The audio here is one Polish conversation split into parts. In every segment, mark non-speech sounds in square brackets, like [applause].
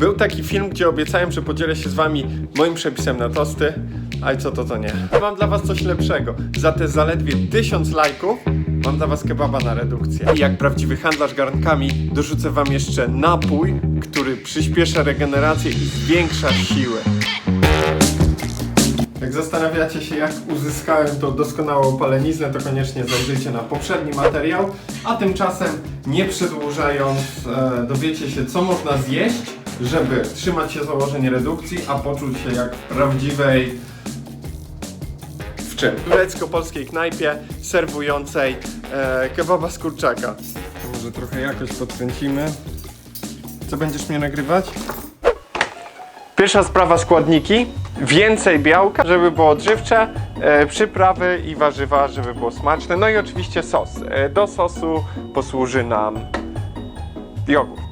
Był taki film, gdzie obiecałem, że podzielę się z wami moim przepisem na tosty, a i co to to nie. Mam dla was coś lepszego. Za te zaledwie 1000 lajków mam dla was kebaba na redukcję. I jak prawdziwy handlarz garnkami dorzucę wam jeszcze napój, który przyspiesza regenerację i zwiększa siłę. Jak zastanawiacie się, jak uzyskałem tą doskonałą paleniznę, to koniecznie zajrzyjcie na poprzedni materiał. A tymczasem, nie przedłużając, e, dowiecie się, co można zjeść, żeby trzymać się założeń redukcji, a poczuć się jak w prawdziwej. w czym? Turecko-polskiej knajpie serwującej e, kebaba z kurczaka. Może trochę jakoś podkręcimy. Co będziesz mnie nagrywać? Pierwsza sprawa składniki. Więcej białka, żeby było odżywcze, e, przyprawy i warzywa, żeby było smaczne. No i oczywiście sos. E, do sosu posłuży nam jogurt.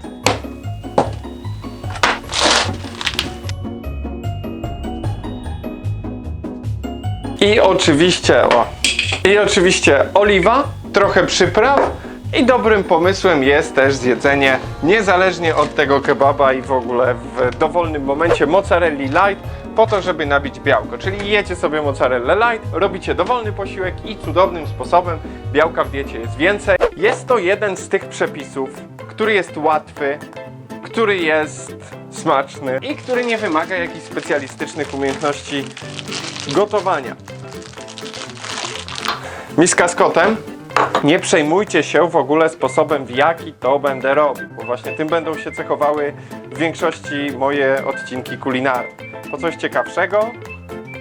I oczywiście, o, i oczywiście oliwa, trochę przypraw i dobrym pomysłem jest też zjedzenie niezależnie od tego kebaba i w ogóle w dowolnym momencie mozzarelli light po to, żeby nabić białko. Czyli jecie sobie mozzarellę light, robicie dowolny posiłek i cudownym sposobem białka w diecie jest więcej. Jest to jeden z tych przepisów, który jest łatwy, który jest smaczny i który nie wymaga jakichś specjalistycznych umiejętności gotowania. Miska z kotem. Nie przejmujcie się w ogóle sposobem, w jaki to będę robił, bo właśnie tym będą się cechowały w większości moje odcinki kulinarne. Po coś ciekawszego,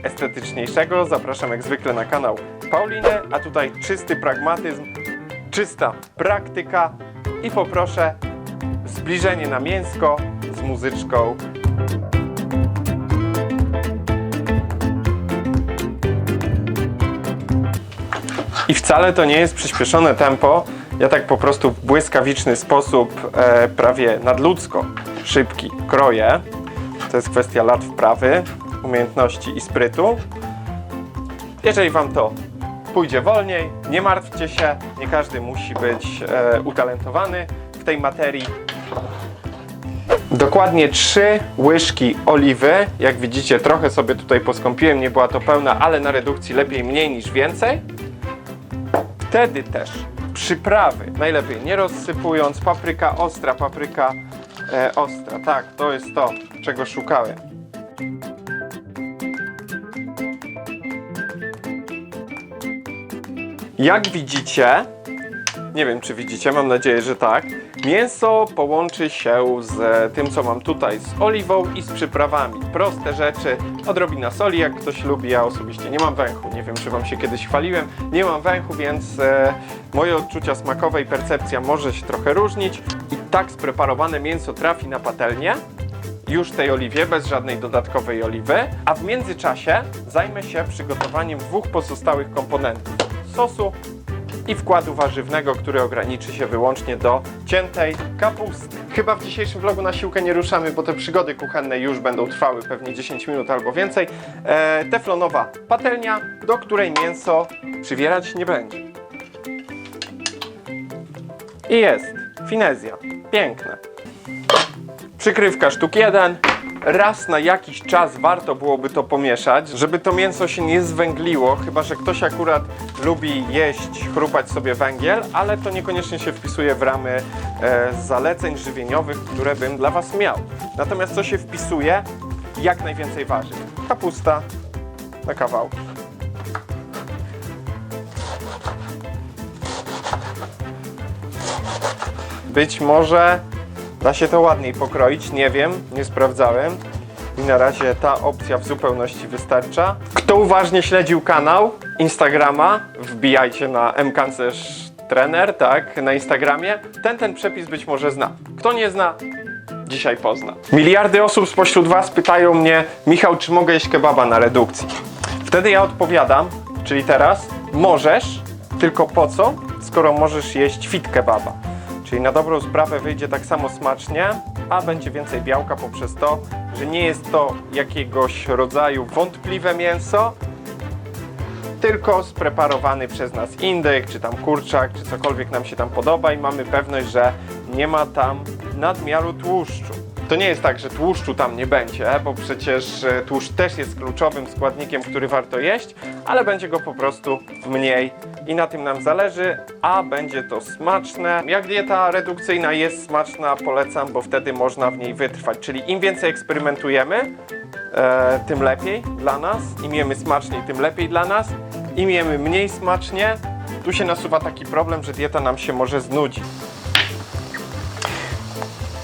estetyczniejszego zapraszam jak zwykle na kanał Pauliny, a tutaj czysty pragmatyzm, czysta praktyka i poproszę zbliżenie na mięsko z muzyczką I wcale to nie jest przyspieszone tempo. Ja tak po prostu w błyskawiczny sposób, e, prawie nadludzko szybki kroję. To jest kwestia lat wprawy, umiejętności i sprytu. Jeżeli Wam to pójdzie wolniej, nie martwcie się, nie każdy musi być e, utalentowany w tej materii. Dokładnie 3 łyżki oliwy. Jak widzicie, trochę sobie tutaj poskąpiłem, nie była to pełna, ale na redukcji lepiej mniej niż więcej. Wtedy też przyprawy, najlepiej nie rozsypując, papryka ostra, papryka e, ostra, tak, to jest to, czego szukałem. Jak widzicie, nie wiem czy widzicie, mam nadzieję, że tak, mięso połączy się z tym, co mam tutaj, z oliwą i z przyprawami. Proste rzeczy, odrobina soli, jak ktoś lubi, ja osobiście nie mam węchu, nie wiem czy Wam się kiedyś chwaliłem, nie mam węchu, więc e, moje odczucia smakowe i percepcja może się trochę różnić. I tak spreparowane mięso trafi na patelnię, już tej oliwie, bez żadnej dodatkowej oliwy, a w międzyczasie zajmę się przygotowaniem dwóch pozostałych komponentów, sosu i wkładu warzywnego, który ograniczy się wyłącznie do ciętej kapusty. Chyba w dzisiejszym vlogu na siłkę nie ruszamy, bo te przygody kuchenne już będą trwały pewnie 10 minut albo więcej. E, teflonowa patelnia, do której mięso przywierać nie będzie. I jest. Finezja. Piękne. Przykrywka sztuk jeden. Raz na jakiś czas warto byłoby to pomieszać, żeby to mięso się nie zwęgliło, chyba że ktoś akurat lubi jeść, chrupać sobie węgiel, ale to niekoniecznie się wpisuje w ramy e, zaleceń żywieniowych, które bym dla Was miał. Natomiast co się wpisuje? Jak najwięcej warzyw. Kapusta na kawałki. Być może da się to ładniej pokroić, nie wiem, nie sprawdzałem. I na razie ta opcja w zupełności wystarcza. Kto uważnie śledził kanał Instagrama, wbijajcie na mkancerz trener, tak, na Instagramie. Ten ten przepis być może zna. Kto nie zna, dzisiaj pozna. Miliardy osób spośród Was pytają mnie, Michał, czy mogę jeść kebaba na redukcji? Wtedy ja odpowiadam, czyli teraz, możesz, tylko po co, skoro możesz jeść fit kebaba. Czyli na dobrą sprawę wyjdzie tak samo smacznie, a będzie więcej białka poprzez to, że nie jest to jakiegoś rodzaju wątpliwe mięso, tylko spreparowany przez nas indyk, czy tam kurczak, czy cokolwiek nam się tam podoba i mamy pewność, że nie ma tam nadmiaru tłuszczu. To nie jest tak, że tłuszczu tam nie będzie, bo przecież e, tłuszcz też jest kluczowym składnikiem, który warto jeść, ale będzie go po prostu mniej i na tym nam zależy, a będzie to smaczne. Jak dieta redukcyjna jest smaczna, polecam, bo wtedy można w niej wytrwać. Czyli im więcej eksperymentujemy, e, tym lepiej dla nas. Im jemy smaczniej, tym lepiej dla nas. Im jemy mniej smacznie, tu się nasuwa taki problem, że dieta nam się może znudzić.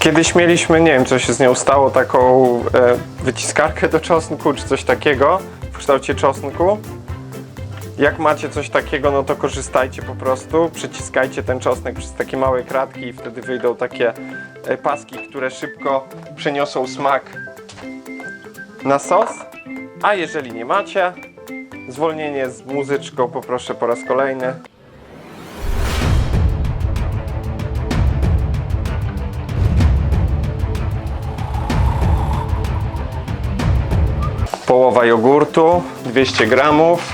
Kiedyś mieliśmy, nie wiem co się z nią stało, taką e, wyciskarkę do czosnku czy coś takiego w kształcie czosnku. Jak macie coś takiego, no to korzystajcie po prostu, przyciskajcie ten czosnek przez takie małe kratki i wtedy wyjdą takie e, paski, które szybko przeniosą smak na sos. A jeżeli nie macie, zwolnienie z muzyczką poproszę po raz kolejny. Połowa jogurtu, 200 gramów.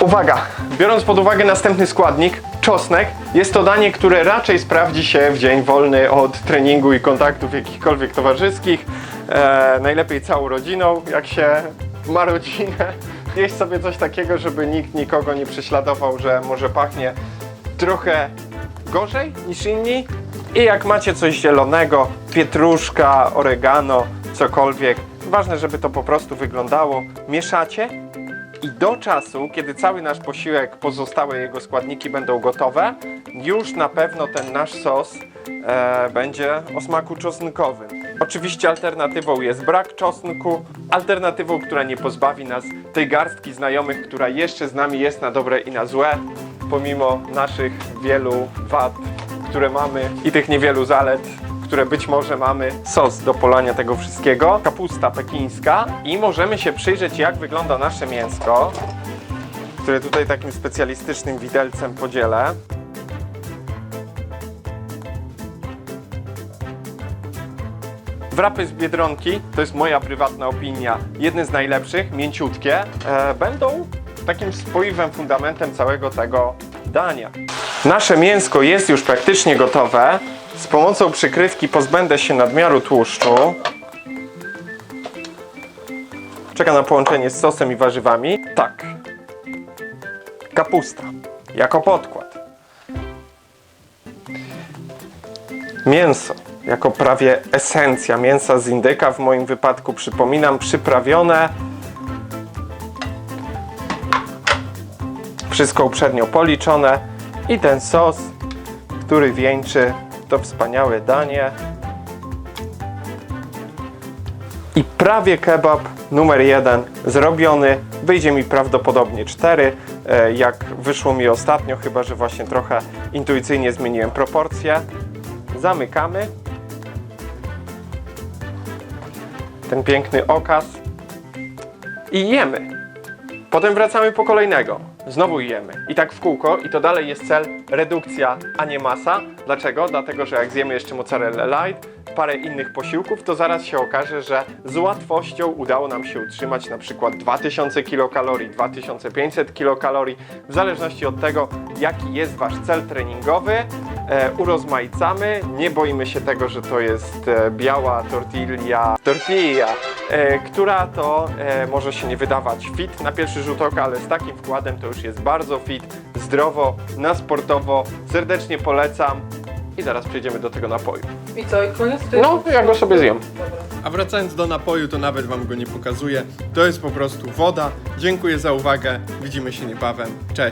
Uwaga! Biorąc pod uwagę następny składnik, czosnek, jest to danie, które raczej sprawdzi się w dzień wolny od treningu i kontaktów jakichkolwiek towarzyskich. E, najlepiej całą rodziną, jak się ma rodzinę. [laughs] Jeść sobie coś takiego, żeby nikt nikogo nie prześladował, że może pachnie trochę gorzej niż inni. I jak macie coś zielonego, pietruszka, oregano, cokolwiek, ważne, żeby to po prostu wyglądało. Mieszacie i do czasu, kiedy cały nasz posiłek, pozostałe jego składniki będą gotowe, już na pewno ten nasz sos e, będzie o smaku czosnkowym. Oczywiście alternatywą jest brak czosnku, alternatywą, która nie pozbawi nas tej garstki znajomych, która jeszcze z nami jest na dobre i na złe, pomimo naszych wielu wad, które mamy i tych niewielu zalet, które być może mamy, sos do polania tego wszystkiego, kapusta pekińska i możemy się przyjrzeć jak wygląda nasze mięsko, które tutaj takim specjalistycznym widelcem podzielę. Wrapy z Biedronki, to jest moja prywatna opinia, jedne z najlepszych, mięciutkie, e, będą takim spoiwem, fundamentem całego tego dania. Nasze mięsko jest już praktycznie gotowe. Z pomocą przykrywki pozbędę się nadmiaru tłuszczu. Czeka na połączenie z sosem i warzywami. Tak. Kapusta. Jako podkład. Mięso. Jako prawie esencja mięsa z indyka, w moim wypadku przypominam, przyprawione. Wszystko uprzednio policzone. I ten sos, który wieńczy to wspaniałe danie. I prawie kebab numer jeden zrobiony. Wyjdzie mi prawdopodobnie cztery, e, jak wyszło mi ostatnio, chyba że właśnie trochę intuicyjnie zmieniłem proporcje. Zamykamy. Ten piękny okaz. I jemy. Potem wracamy po kolejnego. Znowu jemy. I tak w kółko. I to dalej jest cel redukcja, a nie masa. Dlaczego? Dlatego, że jak zjemy jeszcze mozzarella light, parę innych posiłków, to zaraz się okaże, że z łatwością udało nam się utrzymać na przykład 2000 kilokalorii, 2500 kilokalorii, w zależności od tego, jaki jest Wasz cel treningowy. E, urozmaicamy, nie boimy się tego, że to jest e, biała tortilla, tortilla, e, która to e, może się nie wydawać fit na pierwszy rzut oka, ale z takim wkładem to już jest bardzo fit, zdrowo, na sportowo. Serdecznie polecam i zaraz przejdziemy do tego napoju. I co, i koniec? No, ja go sobie zjem. Dobra. A wracając do napoju, to nawet Wam go nie pokazuję. To jest po prostu woda. Dziękuję za uwagę. Widzimy się niebawem. Cześć.